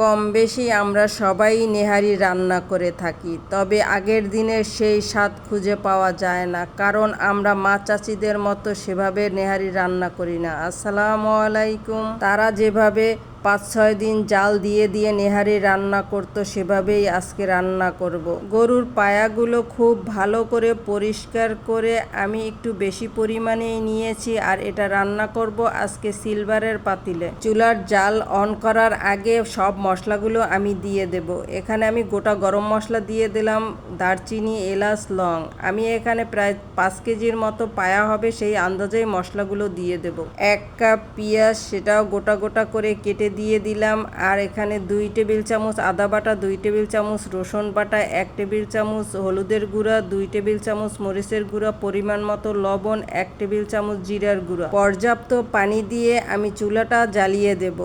কম বেশি আমরা সবাই নেহারি রান্না করে থাকি, তবে আগের দিনের সেই স্বাদ খুঁজে পাওয়া যায় না, কারণ আমরা মা চাচিদের মতো সেভাবে নেহারি রান্না করি না। আসসালামু আলাইকুম। তারা যেভাবে পাঁচ ছয় দিন জাল দিয়ে দিয়ে নেহারি রান্না করতো, সেভাবেই আজকে রান্না করব। গরুর পায়াগুলো খুব ভালো করে পরিষ্কার করে আমি একটু বেশি পরিমাণেই নিয়েছি আর এটা রান্না করব আজকে সিলভারের পাতিলে। চুলার জাল অন করার আগে সব মশলাগুলো আমি দিয়ে দেব। এখানে আমি গোটা গরম মশলা দিয়ে দিলাম, দারচিনি, এলাচ, লং। আমি এখানে প্রায় পাঁচ কেজির মতো পায়া হবে, সেই আন্দাজেই মশলাগুলো দিয়ে দেব। এক কাপ পেঁয়াজ, সেটাও গোটা গোটা করে কেটে দিয়ে দিলাম। আর এখানে দুই টেবিল চামচ আদা বাটা, দুই টেবিল চামচ রসুন বাটা, এক টেবিল চামচ হলুদের গুঁড়া, দুই টেবিল চামচ মরিচের গুঁড়া, পরিমাণ মতো লবণ, এক টেবিল চামচ জিরার গুঁড়া। পর্যাপ্ত পানি দিয়ে আমি চুলাটা জ্বালিয়ে দেব।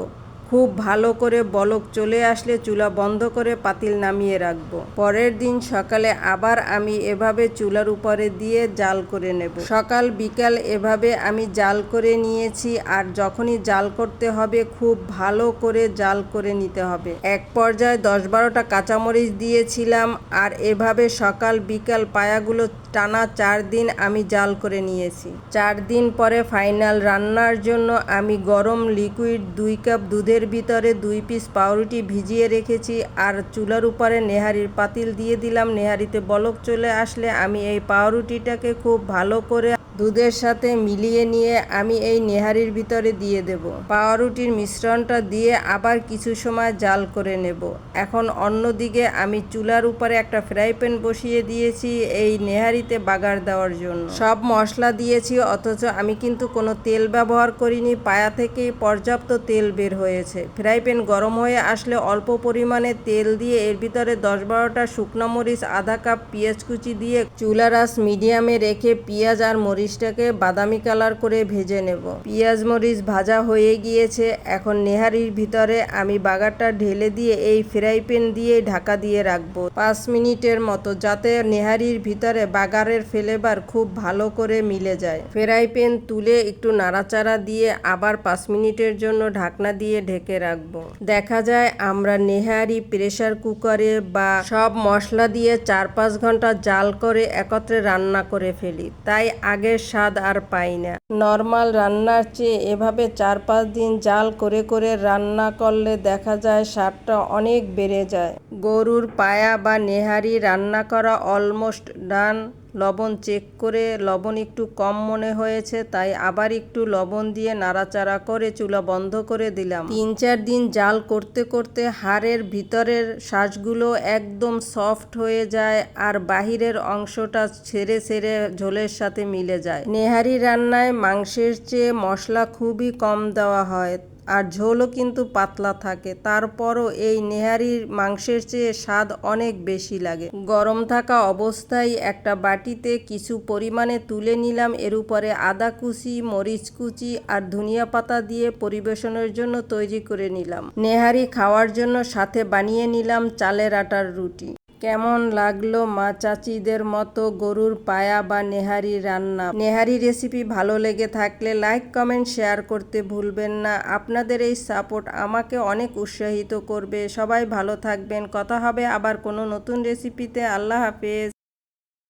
খুব ভালো করে বলক চলে আসলে চুলা বন্ধ করে পাতিল নামিয়ে রাখব। পরের দিন সকালে আবার আমি এভাবে চুলার উপরে দিয়ে জাল করে নেব। সকাল বিকাল এভাবে আমি জাল করে নিয়েছি আর যখনই জাল করতে হবে খুব ভালো করে জাল করে নিতে হবে। এক পর্যায়ে দশ বারোটা কাঁচামরিচ দিয়েছিলাম আর এভাবে সকাল বিকাল পায়াগুলো টানা চার দিন আমি জাল করে নিয়েছি। চার দিন পরে ফাইনাল রান্নার জন্য আমি গরম লিকুইড দুই কাপ দুধের ভিতরে দুই পিস পাউরুটি ভিজিয়ে রেখেছি আর চুলার উপরে নেহারির পাতিল দিয়ে দিলাম। নেহারিতে বলক চলে আসলে আমি এই পাউরুটিটাকে খুব ভালো করে দুধের সাথে মিলিয়ে নিয়ে আমি এই নেহারির ভিতরে দিয়ে দেব। পাউরুটির মিশ্রণটা দিয়ে আবার কিছু সময় জাল করে নেব। এখন অন্যদিকে আমি চুলার উপরে একটা ফ্রাই প্যান বসিয়ে দিয়েছি এই নেহারিতে বাগার দেওয়ার জন্য। সব মশলা দিয়েছি, অথচ আমি কিন্তু কোনো তেল ব্যবহার করিনি। পায়া থেকেই পর্যাপ্ত তেল বের হয়েছে। ফ্রাই প্যান গরম হয়ে আসলে অল্প পরিমাণে তেল দিয়ে এর ভিতরে দশ বারোটা শুকনো মরিচ, আধা কাপ পেঁয়াজ কুচি দিয়ে চুলার আঁচ মিডিয়ামে রেখে পেঁয়াজ আর মরিচটাকে বাদামি কালার করে ভেজে নেব। পেঁয়াজ মরিচ ভাজা হয়ে গিয়েছে। এখন নেহারির ভিতরে আমি বাগারটা ঢেলে দিয়ে এই ফ্রাই প্যান দিয়ে ঢাকা দিয়ে রাখব। পাঁচ মিনিটের মতো, যাতে নেহারির ভিতরে বাগারের ফ্লেভার খুব ভালো করে মিলে যায়। ফ্রাই প্যান তুলে একটু নাড়াচাড়া দিয়ে আবার পাঁচ মিনিটের জন্য ঢাকনা দিয়ে ঢেকে রাখব। দেখা যায় আমরা নেহারি প্রেসার কুকারে বা সব মশলা দিয়ে চার পাঁচ ঘণ্টা জাল করে একত্রে রান্না করে ফেলি। তাই আগের স্বাদ আর পাই না। নর্মাল রান্নার চেয়ে এভাবে চার পাঁচ দিন জাল করে করে রান্না করলে দেখা যায় স্বাদটা অনেক বেড়ে যায়। গরুর পায়া বা নেহারি রান্না করা অলমোস্ট ডান লবণ চেক করে, লবণ একটু কম মনে হয়েছে, তাই আবার একটু লবণ দিয়ে নাড়াচাড়া করে চুলা বন্ধ করে দিলাম। তিন চার দিন জাল করতে করতে হাড়ের ভিতরের শ্বাসগুলো একদম সফট হয়ে যায় আর বাহিরের অংশটা ছেড়ে ছেড়ে ঝোলের সাথে মিলে যায়। নেহারি রান্নায় মাংসের চেয়ে মশলা খুবই কম দেওয়া হয় আর ঝোলও কিন্তু পাতলা থাকে। তারপরও এই নেহারির মাংসের চেয়ে স্বাদ অনেক বেশি লাগে। গরম থাকা অবস্থায় একটা বাটিতে কিছু পরিমাণে তুলে নিলাম। এর উপরে আদা কুচি, মরিচ কুচি আর ধনিয়া পাতা দিয়ে পরিবেশনের জন্য তৈরি করে নিলাম। নেহারি খাওয়ার জন্য সাথে বানিয়ে নিলাম চালের আটার রুটি। কেমন লাগল মা চাচিদের মতো গরুর পায়া বা নেহারি রান্না? নেহারি রেসিপি ভালো লেগে থাকলে লাইক কমেন্ট শেয়ার করতে ভুলবেন না। আপনাদের এই সাপোর্ট আমাকে অনেক উৎসাহিত করবে। সবাই ভালো থাকবেন। কথা হবে আবার কোনো নতুন রেসিপিতে আল্লাহ হাফেজ।